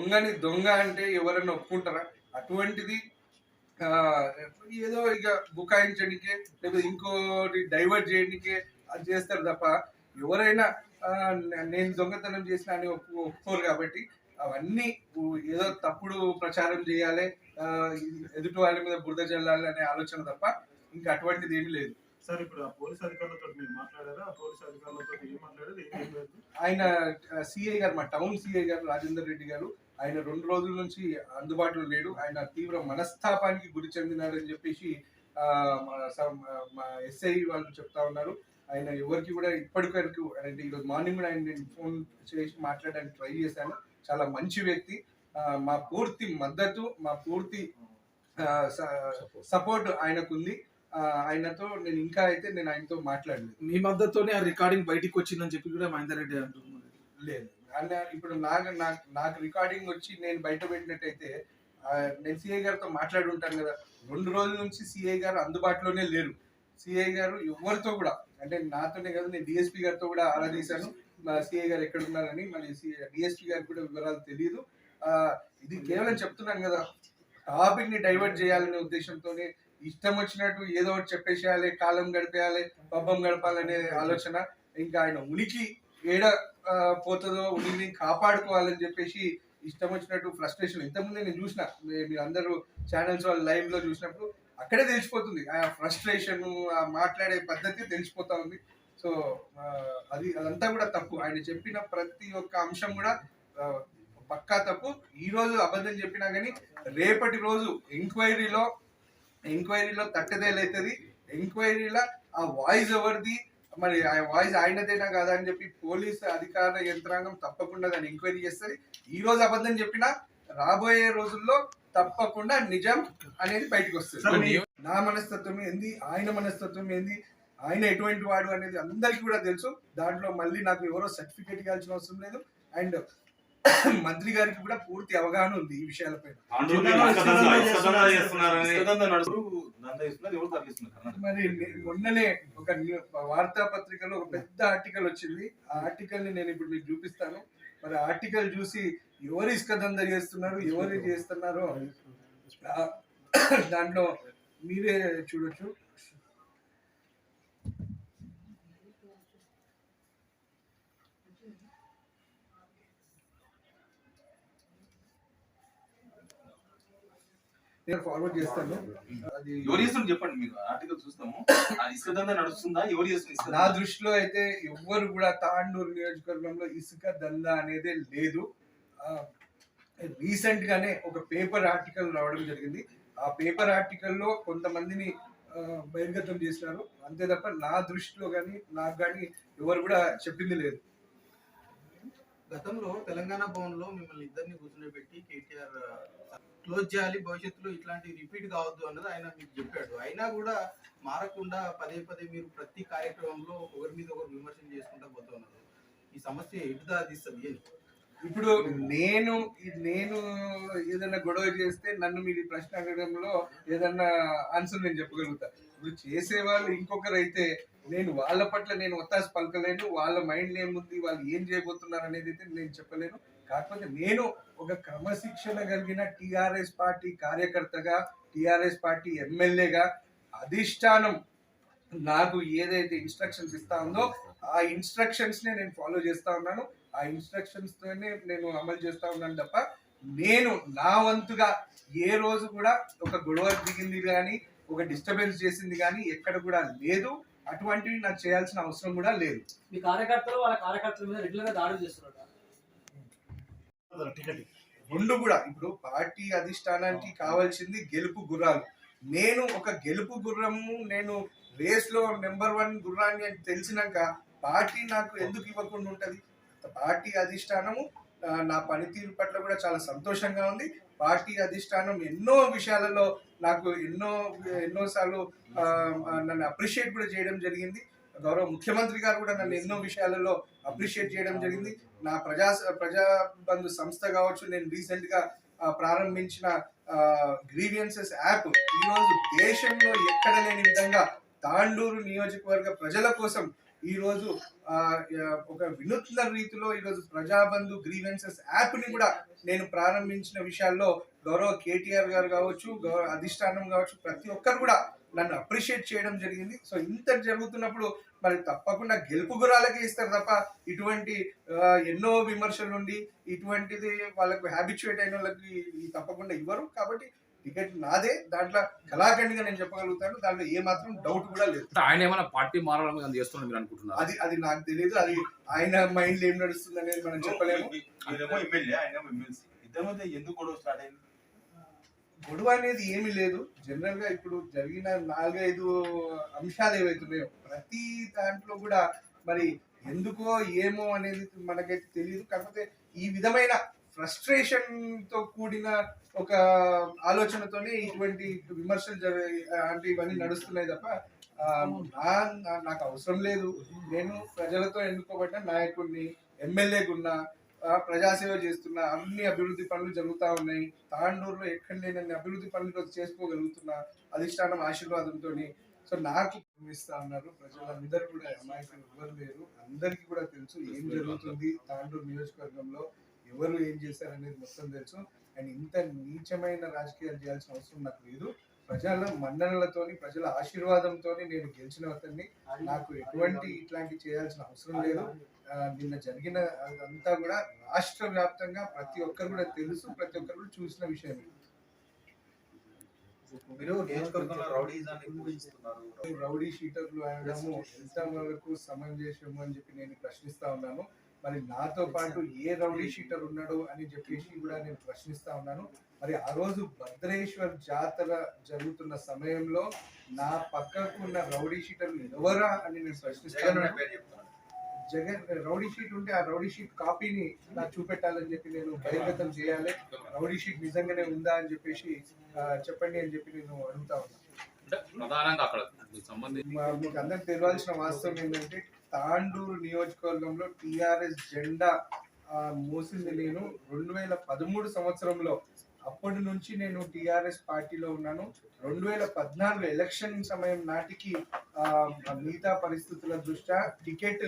దొంగని దొంగ అంటే ఎవరైనా ఒప్పుకుంటారా? అటువంటిది ఆ, ఏదో ఇక బుకాయించడానికే లేకపోతే ఇంకోటి డైవర్ట్ చేయడానికే అది చేస్తారు తప్ప ఎవరైనా నేను దొంగతనం చేసిన అని ఒప్పు ఒప్పుకోరు కాబట్టి అవన్నీ ఏదో తప్పుడు ప్రచారం చేయాలి ఎదుటి వాళ్ళ మీద బురద చల్లాలి అనే ఆలోచన తప్ప ఇంకా అటువంటిది ఏమీ లేదు. సార్ ఇప్పుడు ఆ పోలీస్ అధికారులతో మీరు మాట్లాడారా? పోలీస్ అధికారులతో ఏం మాట్లాడారు ఆయన సిఐ గారు మా టౌన్ సిఐ గారు రాజేందర్ రెడ్డి గారు ఆయన రెండు రోజుల నుంచి అందుబాటులో లేడు. ఆయన తీవ్ర మనస్తాపానికి గురి చెందినాడని చెప్పేసి ఆ, మా ఎస్ఐ వాళ్ళు చెప్తా ఉన్నారు. ఆయన ఎవరికి కూడా ఇప్పటివరకు అంటే ఈరోజు మార్నింగ్ కూడా ఆయన నేను ఫోన్ చేసి మాట్లాడడానికి ట్రై చేశాను. చాలా మంచి వ్యక్తి. మా పూర్తి మద్దతు మా పూర్తి సపోర్ట్ ఆయనకు ఉంది ఆయనతో నేను ఇంకా అయితే నేను ఆయనతో మాట్లాడలేదు. మీ మద్దతుతోనే ఆ రికార్డింగ్ బయటికి వచ్చిందని చెప్పి కూడా మహేందర్ రెడ్డి అంటున్నారు. లేదు. అన్న ఇప్పుడు నాకు నాకు నాకు రికార్డింగ్ వచ్చి నేను బయట పెట్టినట్టయితే నేను సిఐ గారితో మాట్లాడి ఉంటాను కదా. రెండు రోజుల నుంచి సిఐ గారు అందుబాటులోనే లేరు. సిఐ గారు ఎవరితో కూడా అంటే నాతోనే కదా నేను డిఎస్పీ గారితో కూడా ఆరాధించాను మా సిఐ గారు ఎక్కడ ఉన్నారని మళ్ళీ డిఎస్పీ గారికి కూడా వివరాలు తెలియదు ఇది కేవలం చెప్తున్నాను కదా. టాపిక్ని డైవర్ట్ చేయాలనే ఉద్దేశంతోనే ఇష్టం వచ్చినట్టు ఏదో ఒకటి చెప్పేసేయాలి కాలం గడిపేయాలి పబ్బం గడపాలనే ఆలోచన. ఇంకా ఆయన ఉనికి ఏడ పోతుందో ఉనికిని కాపాడుకోవాలని చెప్పేసి ఇష్టం వచ్చినట్టు ఫ్రస్ట్రేషన్ ఇంతకుముందు నేను చూసిన మీరు అందరూ ఛానల్స్ వాళ్ళు లైవ్లో చూసినప్పుడు అక్కడే తెలిసిపోతుంది. ఆ ఫ్రస్ట్రేషన్ ఆ మాట్లాడే పద్ధతి తెలిసిపోతా ఉంది. సో అది అదంతా కూడా తప్పు. ఆయన చెప్పిన ప్రతి ఒక్క అంశం కూడా పక్కా తప్పు. ఈ రోజు అబద్ధం చెప్పినా కానీ రేపటి రోజు ఎంక్వైరీలో ఎంక్వైరీలో తట్టదేలైతుంది. ఎంక్వైరీలో ఆ వాయిస్ ఎవరిది? మరి ఆ వాయిస్ ఆయనదేనా కాదా అని చెప్పి పోలీస్ అధికార యంత్రాంగం తప్పకుండా దాన్ని ఎంక్వైరీ చేస్తుంది. ఈ రోజు అబద్ధం చెప్పినా రాబోయే రోజుల్లో తప్పకుండా నిజం అనేది బయటకు వస్తుంది. నా మనస్తత్వం ఏంది? ఆయన మనస్తత్వం ఏంది? ఆయన ఎటువంటి వాడు అనేది అందరికీ కూడా తెలుసు. దాంట్లో మళ్ళీ నాకు ఎవరో సర్టిఫికేట్ ఇవ్వాల్సిన అవసరం లేదు. అండ్ మంత్రి గారికి కూడా పూర్తి అవగాహన ఉంది ఈ విషయాలపై మరి మొన్ననే ఒక న్యూ- వార్తా పత్రికలో ఒక పెద్ద ఆర్టికల్ వచ్చింది. ఆ ఆర్టికల్ని నేను ఇప్పుడు మీకు చూపిస్తాను. మరి ఆర్టికల్ చూసి ఎవరు ఇసుక దందా చేస్తున్నారు ఎవరు చేస్తున్నారో దాంట్లో మీరే చూడొచ్చు. నేను ఫార్వర్డ్ చేస్తాను. అది ఎవరు చేస్తున్నారు చెప్పండి మీరు? ఆర్టికల్ చూస్తాము. ఆ ఇసుక దందా నడుస్తుందా? ఎవరు చేస్తున్నారు ఇసుక నా దందా? దృష్టిలో అయితే ఎవ్వరు కూడా తాండూరు నియోజకవర్గంలో ఇసుక దందా అనేదే లేదు. రీసెంట్ గానే ఒక పేపర్ ఆర్టికల్ రావడం జరిగింది. ఆ పేపర్ ఆర్టికల్లో కొంతమందిని ఆ, బహిర్గతం చేసినారు. అంతే తప్ప నా దృష్టిలో కానీ నాకు కానీ ఎవరు కూడా చెప్పింది లేదు. గతంలో తెలంగాణ భవన్లో మిమ్మల్ని ఇద్దరిని కూర్చోబెట్టి కేటీఆర్ క్లోజ్ చేయాలి భవిష్యత్తులో ఇట్లాంటి రిపీట్ కావద్దు అన్నది ఆయన మీకు చెప్పాడు. అయినా కూడా మారకుండా పదే పదే మీరు ప్రతి కార్యక్రమంలో ఒకరి మీద ఒకరు విమర్శలు చేసుకుంటా పోతా ఉన్నారు. ఈ సమస్య ఎటు దాదిస్తుంది అని. ఇప్పుడు నేను నేను ఏదైనా గొడవ చేస్తే నన్ను మీరు ప్రశ్న అడగడంలో ఏదన్నా ఆన్సర్ నేను చెప్పగలుగుతా. ఇప్పుడు చేసేవాళ్ళు ఇంకొకరు అయితే నేను వాళ్ళ పట్ల నేను ఒత్తాస పలకలేను వాళ్ళ మైండ్ ఏముంది వాళ్ళు ఏం చేయబోతున్నారు అనేది అయితే నేను చెప్పలేను. కాకపోతే నేను ఒక క్రమశిక్షణ కలిగిన టిఆర్ఎస్ పార్టీ కార్యకర్తగా టిఆర్ఎస్ పార్టీ ఎమ్మెల్యేగా అధిష్టానం నాకు ఏదైతే ఇన్స్ట్రక్షన్స్ ఇస్తా ఉందో ఆ ఇన్స్ట్రక్షన్స్ నే నేను ఫాలో చేస్తా ఉన్నాను. ఆ ఇన్స్ట్రక్షన్స్ తోనే నేను అమలు చేస్తా ఉన్నాను తప్ప నేను నా వంతుగా ఏ రోజు కూడా ఒక గొడవ దిగింది కానీ ఒక డిస్టర్బెన్స్ చేసింది కానీ ఎక్కడ కూడా లేదు. అటువంటివి నాకు చేయాల్సిన అవసరం కూడా లేదు. మీ కార్యకర్తలు వాళ్ళ కార్యకర్తల మీద రెగ్యులర్గా దాడులు చేస్తున్నారు? టికెట్. రెండు కూడా. ఇప్పుడు పార్టీ అధిష్టానానికి కావాల్సింది గెలుపు గుర్రాలు. నేను ఒక గెలుపు గుర్రము నేను రేస్లో నెంబర్ వన్ గుర్రాన్ని అని తెలిసినాక పార్టీ నాకు ఎందుకు ఇవ్వకుండా ఉంటది? పార్టీ అధిష్టానము నా పనితీరు పట్ల కూడా చాలా సంతోషంగా ఉంది. పార్టీ అధిష్టానం ఎన్నో విషయాలలో నాకు ఎన్నో ఎన్నోసార్లు నన్ను అప్రిషియేట్ కూడా చేయడం జరిగింది. గౌరవ ముఖ్యమంత్రి గారు కూడా నన్ను ఎన్నో విషయాలలో అప్రిషియేట్ చేయడం జరిగింది. నా ప్రజా ప్రజా బంధు సంస్థ కావచ్చు నేను రీసెంట్గా ప్రారంభించిన గ్రీవియన్సెస్ యాప్ ఈ రోజు దేశంలో ఎక్కడ లేని విధంగా తాండూరు నియోజకవర్గ ప్రజల కోసం ఈరోజు ఒక వినూత్న రీతిలో ఈరోజు ప్రజాబంధు గ్రీవెన్సెస్ యాప్ని కూడా నేను ప్రారంభించిన విషయాల్లో గౌరవ కేటీఆర్ గారు కావచ్చు గౌరవ అధిష్టానం కావచ్చు ప్రతి ఒక్కరు కూడా నన్ను అప్రిషియేట్ చేయడం జరిగింది. సో ఇంత జరుగుతున్నప్పుడు మరి తప్పకుండా గెలుపు గురాలకే ఇస్తారు తప్ప ఇటువంటి ఎన్నో విమర్శలు ఉండి ఇటువంటిది వాళ్ళకు హ్యాబిచుయేట్ అయిన వాళ్ళకి తప్పకుండా ఇవ్వరు. కాబట్టి టికెట్ నాదే. దాంట్లో కళాఖండిగా నేను చెప్పగలుగుతాను. దాంట్లో ఏ మాత్రం డౌట్ కూడా లేదు. ఆయన ఏమైనా పార్టీ మారాలని కానీ చేస్తున్నారు మీరు అనుకుంటున్నారు? అది అది నాకు తెలియదు అది ఆయన మైండ్ ఏం నడుస్తుంది అనేది మనం చెప్పలేము. ఇద్దరి మధ్య ఎందుకు గొడవ స్టార్ట్ అయింది? గొడవ అనేది ఏమీ లేదు. జనరల్గా ఇప్పుడు జరిగిన నాలుగైదు అంశాలు ఏవైతున్నాయో ప్రతి దాంట్లో కూడా మరి ఎందుకో ఏమో అనేది మనకైతే తెలియదు కాకపోతే ఈ విధమైన ఫ్రస్ట్రేషన్తో కూడిన ఒక ఆలోచనతోనే ఇటువంటి విమర్శలు జరి అంటే ఇవన్నీ నడుస్తున్నాయి తప్ప నా- నాకు అవసరం లేదు. నేను ప్రజలతో ఎన్నుకోబడిన నాయకుడిని ఎమ్మెల్యేగా ఉన్నా ప్రజాసేవ చేస్తున్నా అన్ని అభివృద్ధి పనులు జరుగుతూ ఉన్నాయి. తాండూరులో ఎక్కడ లేనన్ని అభివృద్ధి పనులు చేసుకోగలుగుతున్నా అధిష్టానం ఆశీర్వాదంతో సో నాకు ఇస్తా ఉన్నారు ప్రజలందరూ కూడా అమాయకులు ఎవరు లేరు. అందరికీ కూడా తెలుసు ఏం జరుగుతుంది తాండూరు నియోజకవర్గంలో. ఎవరు ఏం చేశారు అనేది మొత్తం తెలుసు. అండ్ ఇంత నీచమైన రాజకీయాలు చేయాల్సిన అవసరం నాకు లేదు. ప్రజల మన్ననలతోని ప్రజల ఆశీర్వాదంతోని నేను గెలిచిన అతన్ని. నాకు ఎటువంటి ఇట్లాంటి చేయాల్సిన అవసరం లేదు. నిన్న జరిగిన అంతా కూడా రాష్ట్ర వ్యాప్తంగా ప్రతి ఒక్కరు కూడా తెలుసు ప్రతి ఒక్కరు కూడా చూసిన విషయమే మీరు రౌడీ షీటర్లు అనడము ఎంత వరకు సమంజసము అని చెప్పి నేను ప్రశ్నిస్తా ఉన్నాను. మరి నాతో పాటు ఏ రౌడీ షీటర్ ఉన్నాడు అని చెప్పేసి కూడా నేను ప్రశ్నిస్తా ఉన్నాను. మరి ఆ రోజు భద్రేశ్వర్ జాతర జరుగుతున్న సమయంలో నా పక్కకు ఉన్న రౌడీ షీటర్లు ఎవరా అని నేను ప్రశ్నిస్తాను జగన్ రౌడీ షీట్ ఉంటే ఆ రౌడీ షీట్ కాపీని నాకు చూపెట్టాలని చెప్పి నేను బహిర్గతం చేయాలి. రౌడీ షీట్ నిజంగానే ఉందా అని చెప్పేసి చెప్పండి అని చెప్పి నేను అడుగుతా ఉన్నాను మీకు అందరికి తెలియాల్సిన వాస్తవం ఏంటంటే తాండూరు నియోజకవర్గంలో టిఆర్ఎస్ జెండా మోసింది నేను రెండు వేల పదమూడు సంవత్సరంలో. అప్పటి నుంచి నేను టిఆర్ఎస్ పార్టీలో ఉన్నాను. రెండు వేల పద్నాలుగు ఎలక్షన్ సమయం నాటికి మిగతా పరిస్థితుల దృష్ట్యా టికెట్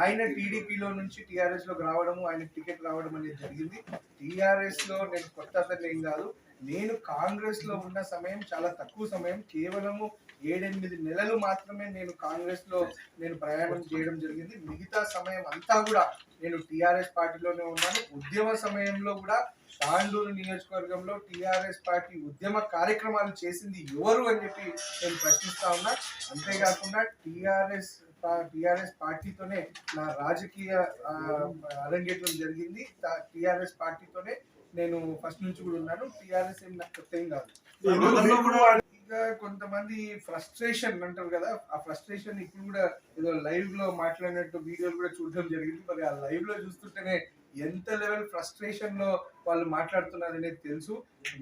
ఆయన టీడీపీలో నుంచి టిఆర్ఎస్లోకి రావడము ఆయన టికెట్ రావడం అనేది జరిగింది. టిఆర్ఎస్లో నేను కొత్త అతను ఏం కాదు. నేను కాంగ్రెస్లో ఉన్న సమయం చాలా తక్కువ సమయం. కేవలము ఏడెనిమిది నెలలు మాత్రమే నేను కాంగ్రెస్లో నేను ప్రయాణం చేయడం జరిగింది. మిగతా సమయం అంతా కూడా నేను టిఆర్ఎస్ పార్టీలోనే ఉన్నాను. ఉద్యమ సమయంలో కూడా తాండూరు నియోజకవర్గంలో టిఆర్ఎస్ పార్టీ ఉద్యమ కార్యక్రమాలు చేసింది ఎవరు అని చెప్పి నేను ప్రశ్నిస్తా ఉన్నా. అంతేకాకుండా టిఆర్ఎస్ టిఆర్ఎస్ పార్టీతోనే నా రాజకీయ అరంగేటం అరంగేట్రం జరిగింది. టిఆర్ఎస్ పార్టీతోనే నేను ఫస్ట్ నుంచి కూడా ఉన్నాను. టిఆర్ఎస్ ఏం నాకు కొత్త ఏం కాదు కొంతమంది ఫ్రస్ట్రేషన్ అంటారు కదా ఆ ఫ్రస్ట్రేషన్ ఇప్పుడు కూడా ఏదో లైవ్లో మాట్లాడినట్టు వీడియోలు కూడా చూడడం జరిగింది. మరి ఆ లైవ్లో చూస్తుంటేనే ఎంత లెవెల్ ఫ్రస్ట్రేషన్లో వాళ్ళు మాట్లాడుతున్నారు అనేది తెలుసు.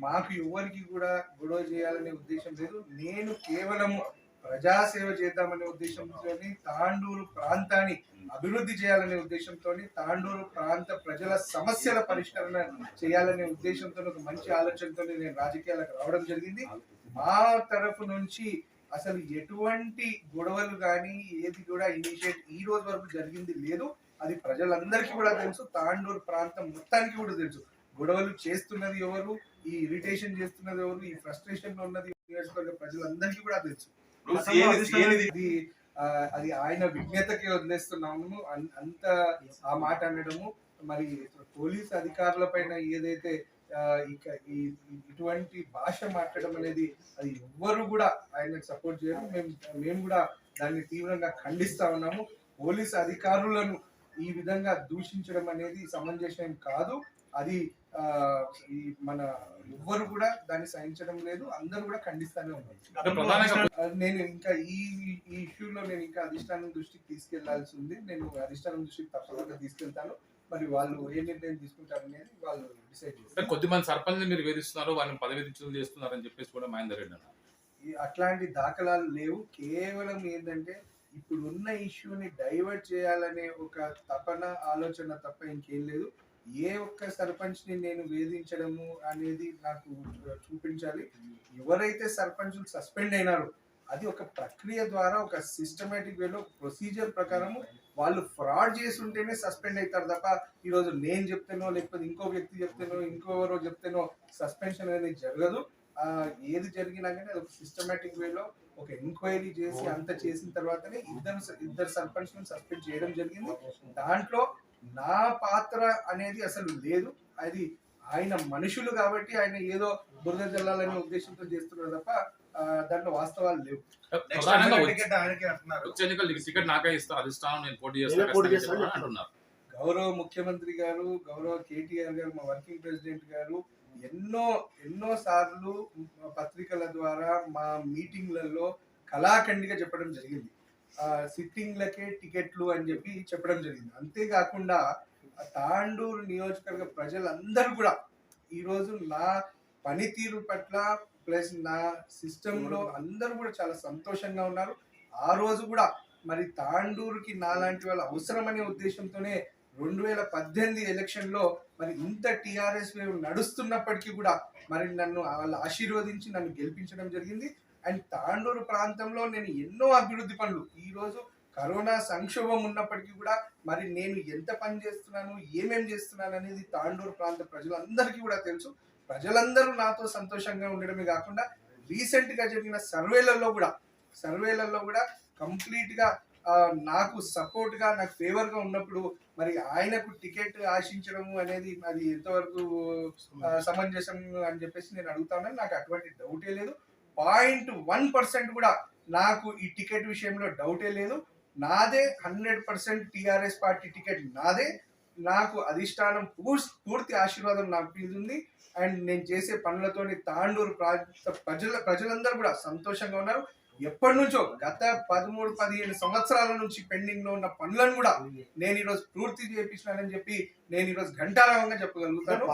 మాకు ఎవరికి కూడా గొడవ చేయాలనే ఉద్దేశం లేదు. నేను కేవలము ప్రజాసేవ చేద్దామనే ఉద్దేశంతో తాండూరు ప్రాంతాన్ని అభివృద్ధి చేయాలనే ఉద్దేశంతో తాండూరు ప్రాంత ప్రజల సమస్యల పరిష్కరణ చేయాలనే ఉద్దేశంతో ఒక మంచి ఆలోచనతో నేను రాజకీయాలకు రావడం జరిగింది. మా తరఫు నుంచి అసలు ఎటువంటి గొడవలు కానీ ఏది కూడా ఇనిషియేట్ ఈ రోజు వరకు జరిగింది లేదు. అది ప్రజలందరికీ కూడా తెలుసు తాండూరు ప్రాంతం మొత్తానికి కూడా తెలుసు. గొడవలు చేస్తున్నది ఎవరు? ఈ ఇరిటేషన్ చేస్తున్నది ఎవరు? ఈ ఫ్రస్ట్రేషన్లో ఉన్నది నియోజకవర్గ ప్రజలందరికీ కూడా తెలుసు. ఆ, అది ఆయన విజ్ఞతకి వదిలేస్తున్నాము. అంత ఆ మాట అనడము మరి పోలీస్ అధికారుల పైన ఏదైతే ఇక ఇటువంటి భాష మాట్లాడడం అనేది అది ఎవ్వరు కూడా ఆయనకు సపోర్ట్ చేయరు. మేము మేము కూడా దాన్ని తీవ్రంగా ఖండిస్తా ఉన్నాము. పోలీస్ అధికారులను ఈ విధంగా దూషించడం అనేది సమంజసం కాదు. అది ఈ మన ఎవ్వరు కూడా దాన్ని సహించడం లేదు అందరూ కూడా ఖండిస్తానే ఉన్నారు. నేను ఇంకా ఈ ఈ ఇష్యూలో నేను ఇంకా అధిష్టానం దృష్టికి తీసుకెళ్ళాల్సి ఉంది. నేను అధిష్టానం దృష్టికి తప్పకుండా తీసుకెళ్తాను. మరి వాళ్ళు ఏ నిర్ణయం తీసుకుంటారు అనేది వాళ్ళు డిసైడ్ చేస్తారు. కొద్ది మంది సర్పంచ్ మీరు వేధిస్తున్నారు వాళ్ళని పదవి చేస్తున్నారు అని చెప్పేసి కూడా మహేందర్ రెడ్డి అన్నారు అట్లాంటి దాఖలాలు లేవు. కేవలం ఏంటంటే ఇప్పుడు ఉన్న ఇష్యూని డైవర్ట్ చేయాలనే ఒక తపన ఆలోచన తప్ప ఇంకేం లేదు. ఏ ఒక్క సర్పంచ్ని నేను వేధించడము అనేది నాకు చూపించాలి. ఎవరైతే సర్పంచులు సస్పెండ్ అయినారో అది ఒక ప్రక్రియ ద్వారా ఒక సిస్టమేటిక్ వేలో ప్రొసీజర్ ప్రకారము వాళ్ళు ఫ్రాడ్ చేసి ఉంటేనే సస్పెండ్ అవుతారు తప్ప ఈరోజు నేను చెప్తేనో లేకపోతే ఇంకో వ్యక్తి చెప్తేనో ఇంకోవరో చెప్తేనో సస్పెన్షన్ అనేది జరగదు. ఏది జరిగినా కానీ అది ఒక సిస్టమేటిక్ వేలో ఒక ఎంక్వైరీ చేసి అంత చేసిన తర్వాతనే ఇద్దరు ఇద్దరు సర్పంచ్ సస్పెండ్ చేయడం జరిగింది. దాంట్లో నా పాత్ర అనేది అసలు లేదు. అది ఆయన మనుషులు కాబట్టి ఆయన ఏదో బురద జల్లాలనే ఉద్దేశంతో చేస్తున్నారు తప్ప దాంట్లో వాస్తవాలు లేవు. టికెట్ నాకే ఇస్తా అధిష్టానం నేను పోటీ చేస్తాను అంటున్నారు. గౌరవ ముఖ్యమంత్రి గారు గౌరవ కేటీఆర్ గారు మా వర్కింగ్ ప్రెసిడెంట్ గారు ఎన్నో ఎన్నో సార్లు పత్రికల ద్వారా మా మీటింగ్లలో కళాఖండిగా చెప్పడం జరిగింది. సిట్టింగ్లకే టికెట్లు అని చెప్పి చెప్పడం జరిగింది. అంతేకాకుండా తాండూరు నియోజకవర్గ ప్రజలందరూ కూడా ఈరోజు నా పనితీరు పట్ల ప్లస్ నా సిస్టంలో అందరూ కూడా చాలా సంతోషంగా ఉన్నారు. ఆ రోజు కూడా మరి తాండూరుకి నాలాంటి వాళ్ళ అవసరమనే ఉద్దేశంతోనే రెండు వేల పద్దెనిమిది ఎలక్షన్లో మరి ఇంత టిఆర్ఎస్ వేవ్ నడుస్తున్నప్పటికీ కూడా మరి నన్ను వాళ్ళు ఆశీర్వదించి నన్ను గెలిపించడం జరిగింది. అండ్ తాండూరు ప్రాంతంలో నేను ఎన్నో అభివృద్ధి పనులు. ఈ రోజు కరోనా సంక్షోభం ఉన్నప్పటికీ కూడా మరి నేను ఎంత పని చేస్తున్నాను ఏమేం చేస్తున్నాను అనేది తాండూరు ప్రాంత ప్రజలందరికీ కూడా తెలుసు. ప్రజలందరూ నాతో సంతోషంగా ఉండడమే కాకుండా రీసెంట్గా జరిగిన సర్వేలలో కూడా సర్వేలలో కూడా కంప్లీట్గా ఆ, నాకు సపోర్ట్గా నాకు ఫేవర్గా ఉన్నప్పుడు మరి ఆయనకు టికెట్ ఆశించడము అనేది అది ఎంతవరకు సమంజసం. అని చెప్పేసి నేను అడుగుతాను నాకు అటువంటి డౌటే లేదు. పాయింట్ వన్ పర్సెంట్ కూడా నాకు ఈ టికెట్ విషయంలో డౌటే లేదు. నాదే hundred percent TRS party ticket నాదే. నాకు అధిష్టానం పూర్తి పూర్తి ఆశీర్వాదం నాకు ఉంది. అండ్ నేను చేసే పనులతోని తాండూరు ప్రాంత ప్రజల ప్రజలందరూ కూడా సంతోషంగా ఉన్నారు. ఎప్పటి నుంచో గత పదమూడు పదిహేను సంవత్సరాల నుంచి పెండింగ్లో ఉన్న పనులను కూడా నేను ఈరోజు పూర్తి చేపించినానని చెప్పి నేను ఈరోజు ఘంటారావంగా చెప్పగలుగుతాను.